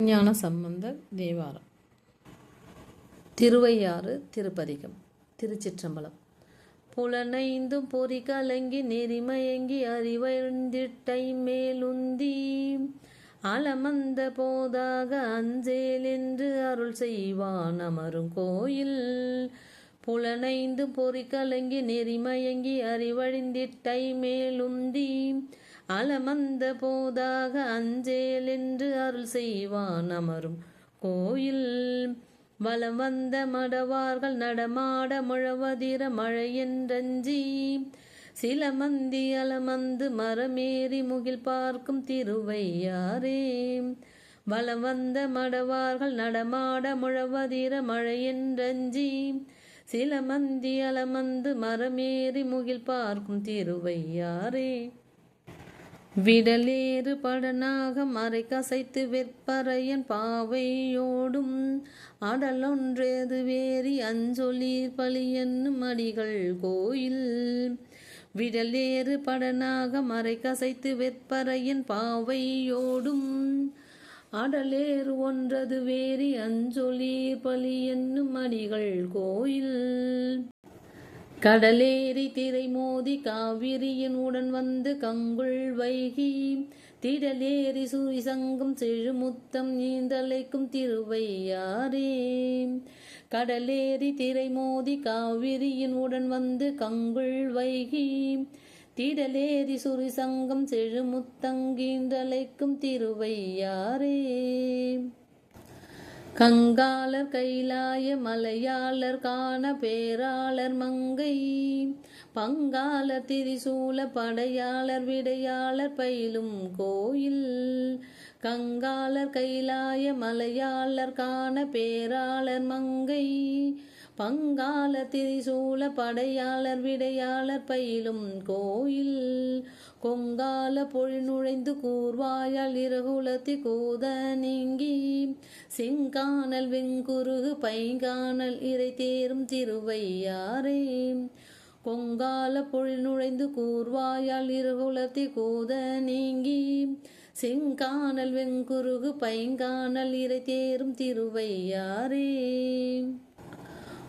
ஞான சம்பந்த தேவாரம். திருவையாறு திருப்பதிகம் திருச்சிற்றம்பலம். புலனைந்தும் பொறி கலங்கி நெறிமயங்கி அறிவழ்ந்திட்டை மேலுந்தி அலமந்த போதாக அஞ்சேல் என்று அருள் செய்வான் அமரும் கோயில். புலனைந்தும் பொறி கலங்கி நெறிமயங்கி அறிவழிந்திட்டை மேலுந்தி அலமந்த போதாக அஞ்சேல் என்று அருள் செய்வான் அமரும். கோயில் வலம் வந்த மடவார்கள் நடமாட முழவதிர மழையென்றஞ்சி. சில மந்தி அலமந்து மரமேறி முகில் பார்க்கும் திருவையாரே வலம் வந்த மடவார்கள் நடமாட முழவதிர மழையென்றஞ்சி. சில மந்தி அலமந்து மரமேறி முகில் பார்க்கும் திருவையாரே விடலேறு படனாக மறை கசைத்து வெற்பறையன் பாவையோடும் அடலொன்றேது வேரி அஞ்சொலீர் பழியன்னும் அடிகள் கோயில். விடலேறு படனாக மறை கசைத்து வெற்பறையன் பாவையோடும் அடலேறு ஒன்றது வேரி அஞ்சொலீர் பழி என்னும் அடிகள் கோயில். கடலேறி திரை மோதி காவிரியின் உடன் வந்து கங்குள் வைகி. திடலேறி சூரிசங்கம் செழுமுத்தம் நீந்தலைக்கும் திருவையாரே கடலேறி திரை மோதி காவிரியின் உடன் வந்து கங்குள் வைகி. திடலேறி சுரிசங்கம் செழுமுத்தங்கீந்தலைக்கும் திருவையாரே கங்காளர் கைலாய மலையாளர் காண பேராளர் மங்கை. பங்காளர் திரிசூல படையாளர் விடையாளர் பயிலும் கோயில். கங்காளர் கைலாய மலையாளர் காண பேராளர் மங்கை. பங்கால திரிசூல படையாளர் விடையாளர் பயிலும் கோயில். கொங்கால பொழி நுழைந்து கூர்வாயால் இரகுலத்தி கூத நீங்கி. செங்கானல் வெங்குருகு பைங்கானல் இறை தேரும் திருவையாரே கொங்கால பொழி நுழைந்து கூர்வாயால் இரகுலத்தி கூத நீங்கி. செங்கானல் வெங்குருகு பைங்கானல் இறை தேரும் திருவையாரே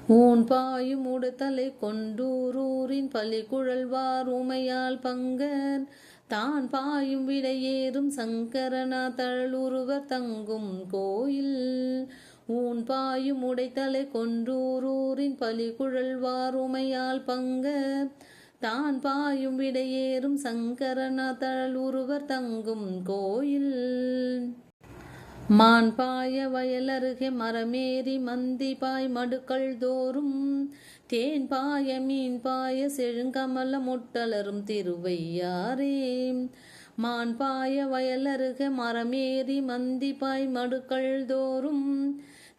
ஊன் பாயும் உடுத்தலை கொண்டூரூரின் பலி குழல்வார் உமையால் பங்கர். தான் பாயும் விடையேறும் சங்கரனா தழுருவர் தங்கும் கோயில். ஊன் பாயும் உடைத்தலை கொண்டூரூரின் பலி குழல்வார் உமையால் பங்கர். தான் பாயும் விடையேறும் சங்கரநாதழல் உருவர் தங்கும் கோயில். மான் பாய வயலருகே மரமேறி மந்தி பாய் மடுக்கள் தோறும் தேன் பாய மீன் பாய செழுங்கமல முட்டலரும் திருவையாரே மான் பாய வயலருக மரமேறி மந்தி பாய் மடுக்கள் தோறும்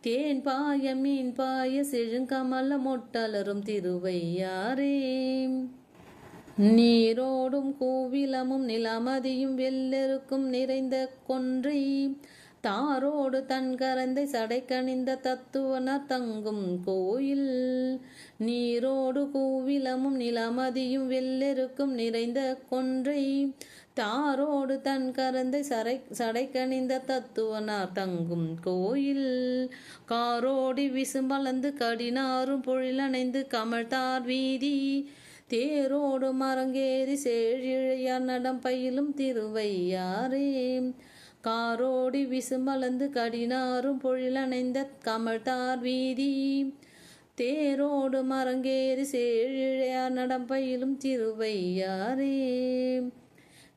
தேன் பாய மீன் பாய செழுங்கமல மொட்டலரும் திருவையாரே நீரோடும் கூவிலமும் நிலமதியும் வெள்ளெருக்கும் நிறைந்த கொன்றை. தாரோடு தன் கரந்தை சடைக்கணிந்த தத்துவனர் தங்கும் கோயில். நீரோடு கூவிலமும் நிலமதியும் வெள்ளெருக்கும் நிறைந்த கொன்றை. தாரோடு தன் கரந்தை சரை சடைக்கணிந்த தத்துவனார் தங்கும் கோயில். காரோடி விசும்பளந்து கடினாரும் பொழிலணைந்து கமழ்தார் வீதி. தேரோடு மரங்கேறி சேழிழையார் நடம் பயிலும் திருவையாரே காரோடி விசுமலந்து கடினாரும் பொழிலணைந்த கமழ்தார் வீதி. தேரோடு மரங்கேறி சேழிழையார் நடம்பயிலும் திருவையாரே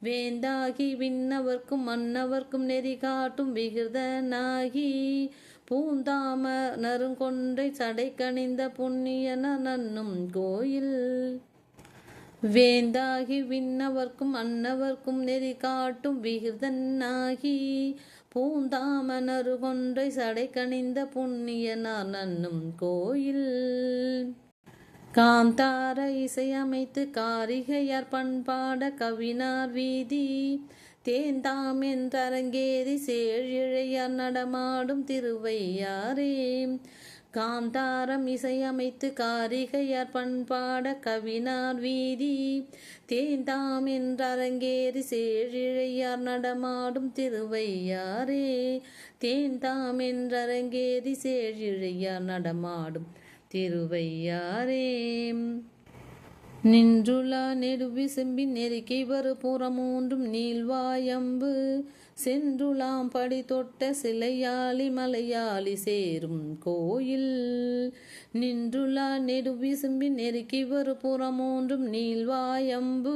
வேந்தாகி விண்ணவர்க்கும் மன்னவர்க்கும் நெறி காட்டும் விகிருதனாகி பூந்தாம நறுங்கொன்றை சடை கணிந்த புண்ணியன நன்னும் கோயில். வேந்தாகி விண்ணவர்க்கும் அன்னவர்க்கும் நெறி காட்டும் விகிருதனாகி பூந்தாமனரு கொன்றை சடை கணிந்த புண்ணியனார் நன்னும் கோயில். காந்தார இசையமைத்து காரிகையார் பண்பாட கவினார் வீதி தேந்தாம் என்றரங்கேறி சேழிழையார் நடமாடும் திருவையாரே காந்தாரம் இசையமைத்து காரிகையார் பண்பாட கவினார் வீதி. தேந்தாம் என்றரங்கேறி சேழிழையார் நடமாடும் திருவையாரே தேந்தாம் என்றரங்கேறி சேழிழையார் நடமாடும் திருவையாரே நின்றுலா நெடுவி செம்பின் நெருக்கி வரு புறமூன்றும் நீள்வாயம்பு. சென்றுலாம் படி தொட்ட சிலையாளி மலையாளி சேரும் கோயில். நின்றுலா நெடுவிசும்பி நெருக்கி வரு புறமூன்றும் நீள்வாயம்பு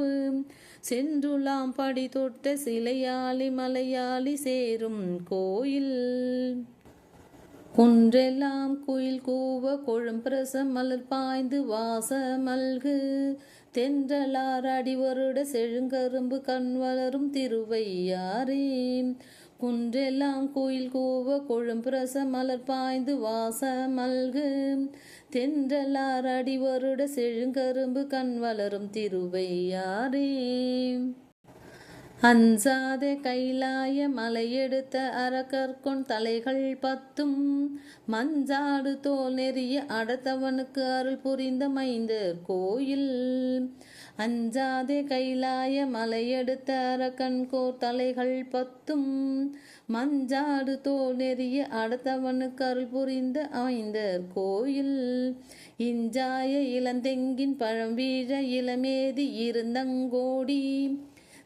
சென்றுலாம் படி தொட்ட சிலையாளி மலையாளி சேரும் கோயில். குன்றெல்லாம் குயில் கூவ கொழும்பிரச மலர் பாய்ந்து வாசமல்கு. தென்றலார் அடிவருட செழுங்கரும்பு கண் வளரும் திருவையாரே குன்றெல்லாம் குயில் கூவ கொழும்பிரச மலர் பாய்ந்து வாசமல்கு. தென்றலார் அடிவருட செழுங்கரும்பு கண் வளரும் திருவையாரே அஞ்சாத கைலாய மலையெடுத்த அரக்கற்கொன் தலைகள் பத்தும். மஞ்சாடு தோல் நெறிய அடத்தவனுக்கு அருள் புரிந்த மைந்தர் கோயில். அஞ்சாதே கைலாய மலையெடுத்த அரக்கன்கோர் தலைகள் பத்தும். மஞ்சாடு தோல் நெறிய அடத்தவனுக்கு அருள் புரிந்த அமைந்தர் கோயில். இஞ்சாய இளந்தெங்கின் பழம் வீழ இளமேதி இருந்தங்கோடி.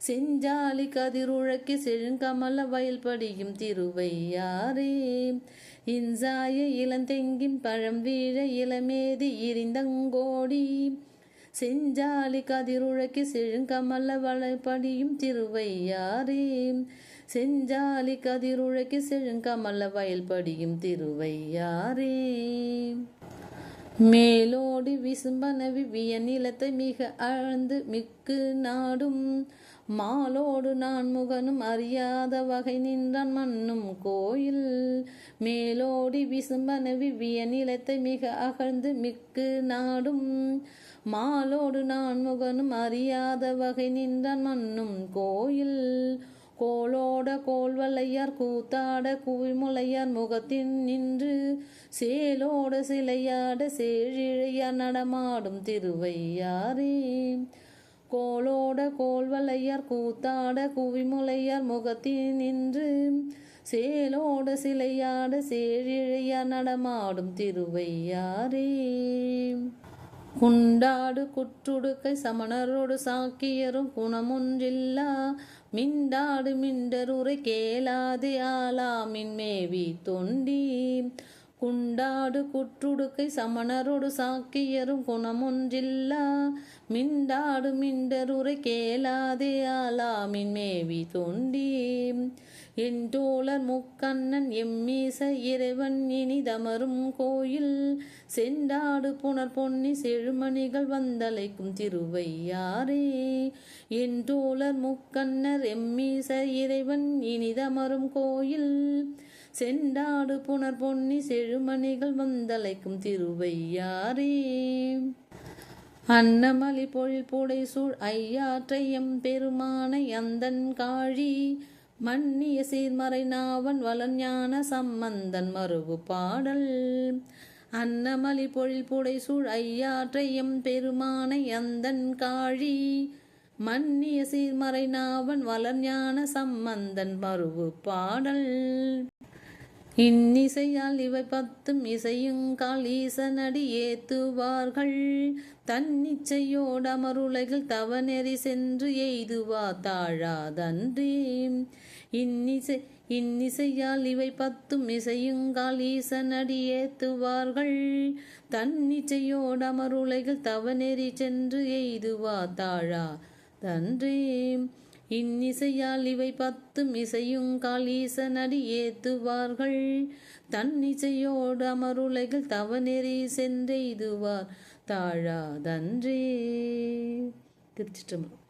செஞ்சாலி கதிருழக்கி செழுங்கமல வயல் படியும் திருவையாரே இன்சாய இளந்தெங்கின் பழம் வீழ இளமேதி இருந்தங்கோடி. செஞ்சாலி கதிருழக்கி செழுங்கமல வயல் திருவையாரே செஞ்சாலி கதிருழக்கி செழுங்கமல வயல்படியும் திருவையாரே மேலோடி விசும்பனவி விய நிலத்தை மிக ஆழ்ந்து மிக்கு நாடும். மாலோடு நான் முகனும் அறியாத வகை நின்றான் மண்ணும் கோயில். மேலோடி விசும்பன விவிய நிலத்தை மிக அகழ்ந்து மிக்கு நாடும். மாலோடு நான் முகனும் அறியாத வகை நின்றான் மண்ணும் கோயில். கோளோட கோல்வளையார் கூத்தாட குவிமுலையார் முகத்தின் நின்று. சேலோட சிலையாட சேழிழையார் நடமாடும் திருவையாரே கோளோட கோல்வளையார் கூத்தாட குவிமுலையார் முகத்தில் நின்று சேலோட சிலையாட சேழிழையார் நடமாடும் திருவையாரே குண்டாடு குற்றுடுக்கை சமணரோடு சாக்கியரும் குணமொன்றில்லா மிண்டாடு மிண்டருரை கேளாதே ஆலாமின் மேவி தொண்டி. குண்டாடு குற்றுடுக்கை சமணரோடு சாக்கியரும் குணமொன்றில்லா மிண்டாடு மிண்டருரை கேளாதே ஆலாமின் மேவி தொண்டி. என் தோழர் முக்கண்ணன் எம்மீச இறைவன் இனிதமரும் கோயில். செண்டாடு புனர் பொன்னி செழுமணிகள் வந்தலைக்கும் திருவையாரே என் தோழர் முக்கண்ணர் எம்மீச இறைவன் இனிதமரும் கோயில். செண்டாடு புனர் பொன்னி செழுமணிகள் வந்தலைக்கும் திருவையாரே அன்னமலி பொழில் புடை சூழ் ஐயாற்றையம் பெருமானை அந்தன் காழி மன்னிய சீர்மறை நாவன் வளஞான சம்பந்தன் மறுவு பாடல். அன்னமலி பொழில் புடை சூழ் ஐயாற்றையம் பெருமானை அந்தன் காழி மன்னிய சீர்மறை நாவன் வளஞான சம்பந்தன் மறுவு பாடல். இன்னிசையால் இவை பத்தும் இசையுங்கால் ஈசனடி ஏத்துவார்கள். தன்னிச்சையோட அமருலகில் தவநெறி சென்று எய்துவா தாழாதன்றே. இன்னிசை இன்னிசையால் இவை பத்தும் இசையுங்கால் ஈசனடி ஏத்துவார்கள். தன்னிச்சையோட அமருளைகள் தவநெறி சென்று எய்துவா தாழா தன்றே இன்னிசையால் இவை பத்தும் இசையுங்கால் ஈசனடி ஏத்துவார்கள். தன்னிசையோடு அமருலகில் தவநெறி சென்றெய்துவார். தாழாதன்றே. திருச்சிற்றம்பலம்.